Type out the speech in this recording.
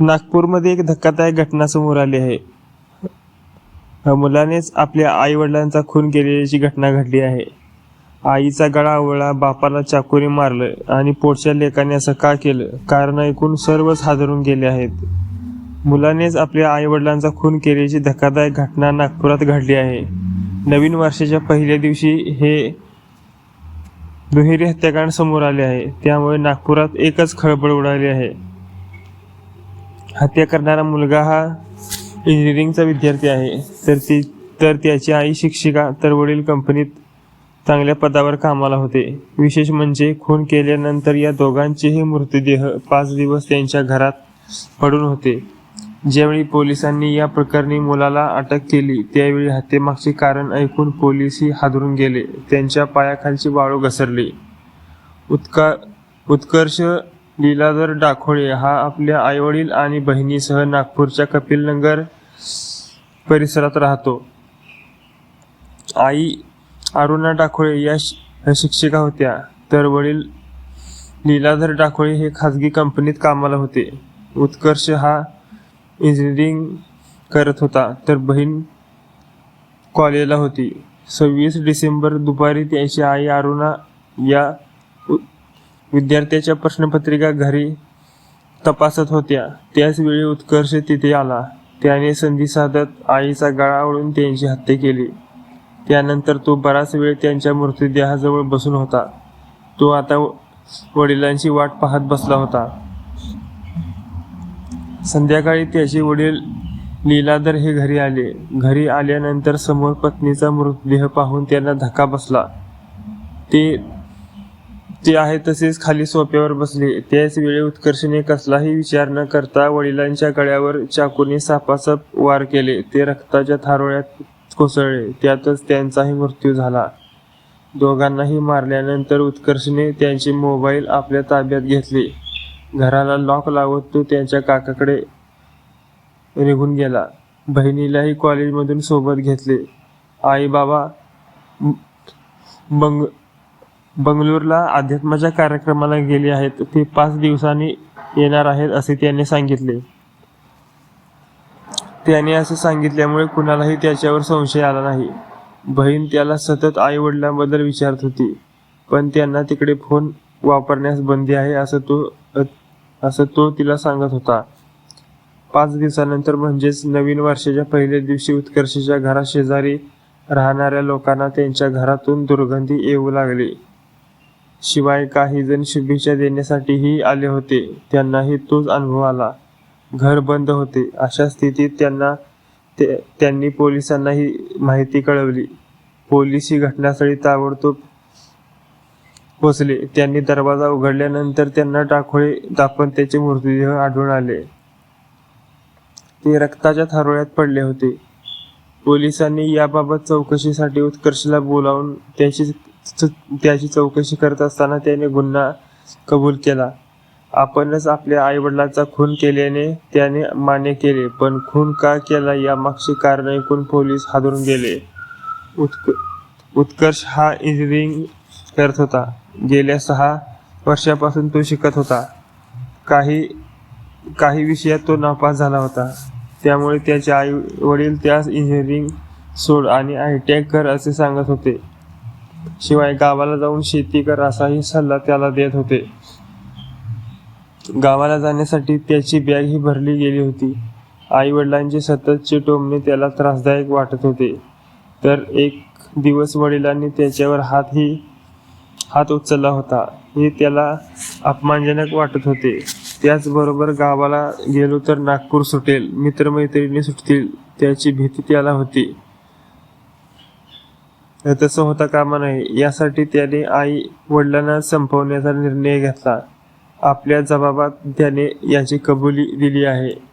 नागपूरमध्ये एक धक्कादायक घटना समोर आली आहे. मुलानेच आपल्या आई वडिलांचा खून केल्याची घटना घडली आहे. आईचा गळा आवळा बापाला चाकूने मारलं आणि पोटच्या लेखाने असं का केलं? कारण ऐकून सर्वच हादरून गेले आहेत. मुलानेच आपल्या आई वडिलांचा खून केल्याची धक्कादायक घटना नागपुरात घडली आहे. नवीन वर्षाच्या पहिल्या दिवशी हे दुहेरी हत्याकांड समोर आले आहे. त्यामुळे नागपुरात एकच खळबळ उडाली आहे. हत्या करणारा मुलगा हा इंजिनिअरिंगचा विद्यार्थी आहे. तर ती तर त्याची आई शिक्षिका तर वडील कंपनीत चांगल्या पदावर कामाला होते. विशेष म्हणजे खून केल्यानंतर या दोघांचेही मृतदेह पाच दिवस त्यांच्या घरात पडून होते. ज्यावेळी पोलिसांनी या प्रकरणी मुलाला अटक केली त्यावेळी हत्येमागचे कारण ऐकून पोलिसही हादरून गेले. त्यांच्या पायाखालची वाळू घसरली. उत्का उत्कर्ष लीलाधर डाखोळे हा आपल्या आईवडील आणि बहिणीसह नागपूरच्या कपिलनगर परिसरात राहतो. आई अरुणा डाखोळे या शिक्षिका होत्या. तर वडील लीलाधर डाखोळे हे खाजगी कंपनीत कामाला होते. उत्कर्ष हा इंजिनिअरिंग करत होता. तर बहीण कॉलेजला होती. सव्वीस डिसेंबर दुपारी त्याची आई अरुणा या विद्यार्थ्याच्या प्रश्नपत्रिका घरी तपासत होत्या. त्याचवेळी उत्कर्ष तिथे आला. त्याने संधी साधत आईचा गळा ओळून त्यांची हत्या केली. त्यानंतर तो बराच वेळ त्यांच्या मृतदेहाजवळ बसून होता. तो आता व- वडिलांची वाट पाहत बसला होता. संध्याकाळी त्याचे वडील लीलाधर हे घरी आले. घरी आल्यानंतर समोर पत्नीचा मृतदेह पाहून त्यांना धक्का बसला. ते ते आहे तसेच खाली सोप्यावर बसले. त्याच वेळी उत्कर्षने कसलाही विचार न करता वडिलांच्या गळ्यावर चाकूने सापासाप वार केले. ते रक्ताच्या थारोळ्यात कोसळले. त्यातच त्यांचाही मृत्यू झाला. दोघांनाही मारल्यानंतर उत्कर्षने त्यांचे मोबाईल आपल्या ताब्यात घेतले. घराला लॉक लावत तो त्यांच्या काकाकडे निघून गेला. बहिणीलाही कॉलेजमधून सोबत घेतले. आई बाबा बंग बंगलोरला अध्यात्माच्या कार्यक्रमाला गेले आहेत. ते पाच दिवसांनी येणार आहेत असे त्याने सांगितले. त्याने असे सांगितल्यामुळे कुणालाही त्याच्यावर संशय आला नाही. बहीण त्याला सतत आई वडिलांबद्दल विचारत होती. पण त्यांना तिकडे फोन वापरण्यास बंदी आहे असं तो असं तो तिला सांगत होता. पाच दिवसानंतर म्हणजेच नवीन वर्षाच्या पहिल्या दिवशी उत्कर्षाच्या घराशेजारी राहणाऱ्या लोकांना त्यांच्या घरातून दुर्गंधी येऊ लागली. शिवाय काही जण शुभेच्छा देण्यासाठीही आले होते. त्यांनाही तोच अनुभव आला. घर बंद होते. अशा स्थितीत त्यांना ते- त्यांनी पोलिसांनाही माहिती कळवली. पोलीस ही घटनास्थळी ताबडतोब पोचले त्यांनी दरवाजा उघडल्यानंतर त्यांना टाकोळे दापण त्याचे मृतदेह आढळून आले. ते रक्ताच्या थारोळ्यात पडले होते. पोलिसांनी याबाबत चौकशीसाठी उत्कर्षला बोलावून त्याची त्याची चौकशी करत असताना त्याने गुन्हा कबूल केला. आपणच आपल्या आईवडिलांचा खून केल्याने त्याने मान्य केले पण खून का केला यामागचे कारण ऐकून पोलीस हादरून गेले. उत्क उत्कर्ष हा इंजिनिअरिंग करत होता. गेल्या सहा वर्षापासून तो शिकत होता. काही काही विषयात तो नापास झाला होता. त्यामुळे त्याचे आई वडील त्यास इंजिनिअरिंग सोड आणि आय टी आय कर असे सांगत होते. शिवाय गावाला जाऊन शेती कर असाही सल्ला त्याला देत होते. गावाला जाण्यासाठी त्याची बॅग ही भरली गेली होती. आई वडिलांचे सततचे टोमणे त्याला त्रासदायक वाटत होते. तर एक दिवस वडिलांनी त्याच्यावर हातही हात उचलला होता. हे त्याला अपमानजनक वाटत होते. त्याचबरोबर गावाला गेलो तर नागपूर सुटेल मित्रमैत्रिणी सुटतील त्याची भीती त्याला होती. तसं होता कामा नये. यासाठी त्याने आई वडिलांना संपवण्याचा निर्णय घेतला. आपल्या जबाबात त्याने याची कबुली दिली आहे.